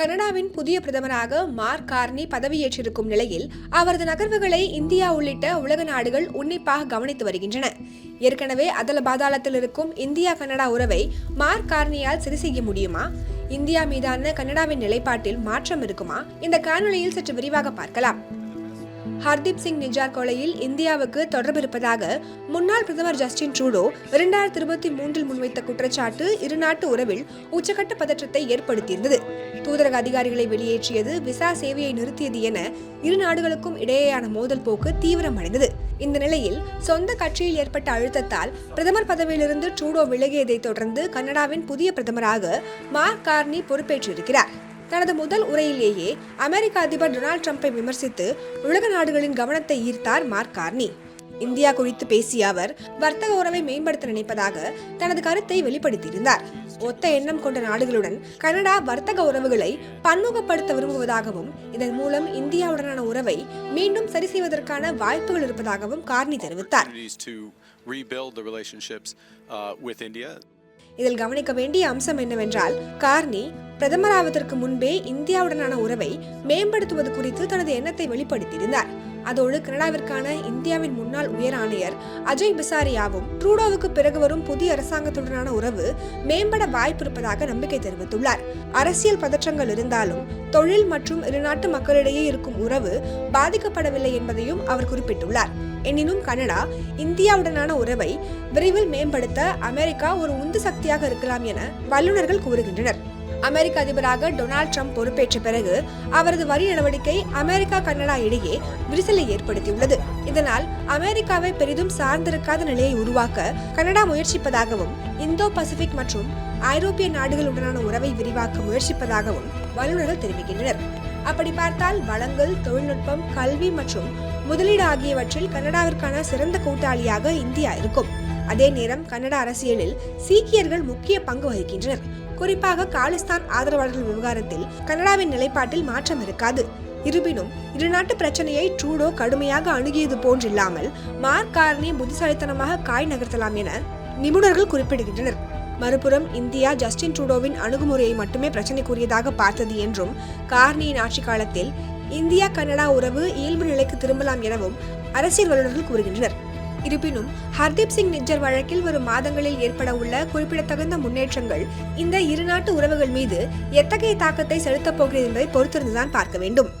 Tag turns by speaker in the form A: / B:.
A: கனடாவின் புதிய பிரதமராக மார்க் கார்னி பதவியேற்றிருக்கும் நிலையில் அவரது நகர்வுகளை இந்தியா உள்ளிட்ட உலக நாடுகள் உன்னிப்பாக கவனித்து வருகின்றன ஏற்கனவே அதல பாதாளத்தில் இருக்கும் இந்தியா கனடா உறவை மார்க் கார்னியால் சரி செய்ய முடியுமா இந்தியா மீதான கனடாவின் நிலைப்பாட்டில் மாற்றம் இருக்குமா இந்த காணொலியில் சற்று விரிவாக பார்க்கலாம் ஹர்தீப் சிங் நிஜார் கொலையில் இந்தியாவுக்கு தொடர்பு இருப்பதாக முன்னாள் பிரதமர் ஜஸ்டின் ட்ரூடோ இரண்டாயிரத்தி இருபத்தி மூன்றில் முன்வைத்த குற்றச்சாட்டு இருநாட்டு உறவில் உச்சகட்ட பதற்றத்தை ஏற்படுத்தியிருந்தது தூதரக அதிகாரிகளை வெளியேற்றியது விசா சேவையை நிறுத்தியது என இரு நாடுகளுக்கும் இடையேயான மோதல் போக்கு தீவிரமடைந்தது இந்த நிலையில் சொந்த கட்சியில் ஏற்பட்ட அழுத்தத்தால் பிரதமர் பதவியிலிருந்து ட்ரூடோ விலகியதை தொடர்ந்து கனடாவின் புதிய பிரதமராக மார்க் கார்னி பொறுப்பேற்றிருக்கிறார் தனது முதல் உரையிலேயே அமெரிக்க அதிபர் டொனால்டு ட்ரம்ப்பை விமர்சித்து உலக நாடுகளின் கவனத்தை ஈர்த்தார் மார்க் கார்னி இந்தியா குறித்து பேசிய அவர் வர்த்தக உறவை மேம்படுத்த நினைப்பதாக தனது கருத்தை வெளிப்படுத்தியிருந்தார் ஒத்த எண்ணம் கொண்ட நாடுகளுடன் கனடா வர்த்தக உறவுகளை பன்முகப்படுத்த விரும்புவதாகவும் இதன் மூலம் இந்தியாவுடனான உறவை மீண்டும் சரி செய்வதற்கான வாய்ப்புகள் இருப்பதாகவும் கார்னி தெரிவித்தார் uh, இதில் கவனிக்க வேண்டிய அம்சம் என்னவென்றால் கார்னி பிரதமராவதற்கு முன்பே இந்தியாவுடனான உறவை மேம்படுத்துவது குறித்து தனது எண்ணத்தை வெளிப்படுத்தியிருந்தார் அதோடு கனடாவிற்கான இந்தியாவின் முன்னாள் உயர் ஆணையர் அஜய் பிசாரியாவும் ட்ரூடோவுக்கு பிறகு வரும் புதிய அரசாங்கத்துடனான உறவு மேம்பட வாய்ப்பிருப்பதாக நம்பிக்கை தெரிவித்துள்ளார் அரசியல் பதற்றங்கள் இருந்தாலும் தொழில் மற்றும் இருநாட்டு மக்களிடையே இருக்கும் உறவு பாதிக்கப்படவில்லை என்பதையும் அவர் குறிப்பிட்டுள்ளார் எனினும் கனடா இந்தியாவுடனான உறவை விரைவில் மேம்படுத்த அமெரிக்கா ஒரு உந்து சக்தியாக இருக்கலாம் என வல்லுநர்கள் கூறுகின்றனர் அமெரிக்க அதிபராக டொனால்டு ட்ரம்ப் பொறுப்பேற்ற பிறகு அவரது வரி நடவடிக்கை அமெரிக்கா கனடா இடையே விரிசலை ஏற்படுத்தியுள்ளது இதனால் அமெரிக்காவை பெரிதும் சார்ந்திருக்காத நிலையை உருவாக்க கனடா முயற்சிப்பதாகவும் இந்தோ பசிபிக் மற்றும் ஐரோப்பிய நாடுகளுடனான உறவை விரிவாக்க முயற்சிப்பதாகவும் வல்லுநர்கள் தெரிவிக்கின்றனர் அப்படி பார்த்தால் வளங்கள் தொழில்நுட்பம் கல்வி மற்றும் முதலீடு ஆகியவற்றில் கனடாவிற்கான சிறந்த கூட்டாளியாக இந்தியா இருக்கும் அதே நேரம் கனடா அரசியலில் சீக்கியர்கள் முக்கிய பங்கு வகிக்கின்றனர் குறிப்பாக காலிஸ்தான் ஆதரவாளர்கள் விவகாரத்தில் கனடாவின் நிலைப்பாட்டில் மாற்றம் இருக்காது இருப்பினும் இருநாட்டு பிரச்சனையை ட்ரூடோ கடுமையாக அணுகியது போன்றில்லாமல் மார்க் காரணி புத்திசாலித்தனமாக காய் நகர்த்தலாம் என நிபுணர்கள் குறிப்பிடுகின்றனர் மறுபுறம் இந்தியா ஜஸ்டின் ட்ரூடோவின் அணுகுமுறையை மட்டுமே பிரச்சனைக்குரியதாக பார்த்தது என்றும் கார்னியின் ஆட்சி காலத்தில் இந்தியா கனடா உறவு இயல்பு நிலைக்கு திரும்பலாம் எனவும் அரசியல் வல்லுநர்கள் கூறுகின்றனர் இருப்பினும் ஹர்தீப் சிங் நிஜர் வழக்கில் வரும் மாதங்களில் ஏற்பட உள்ள குறிப்பிடத்தகுந்த முன்னேற்றங்கள் இந்த இருநாட்டு உறவுகள் மீது எத்தகைய தாக்கத்தை செலுத்தப் போகிறது என்பதை பொறுத்திருந்துதான் பார்க்க வேண்டும்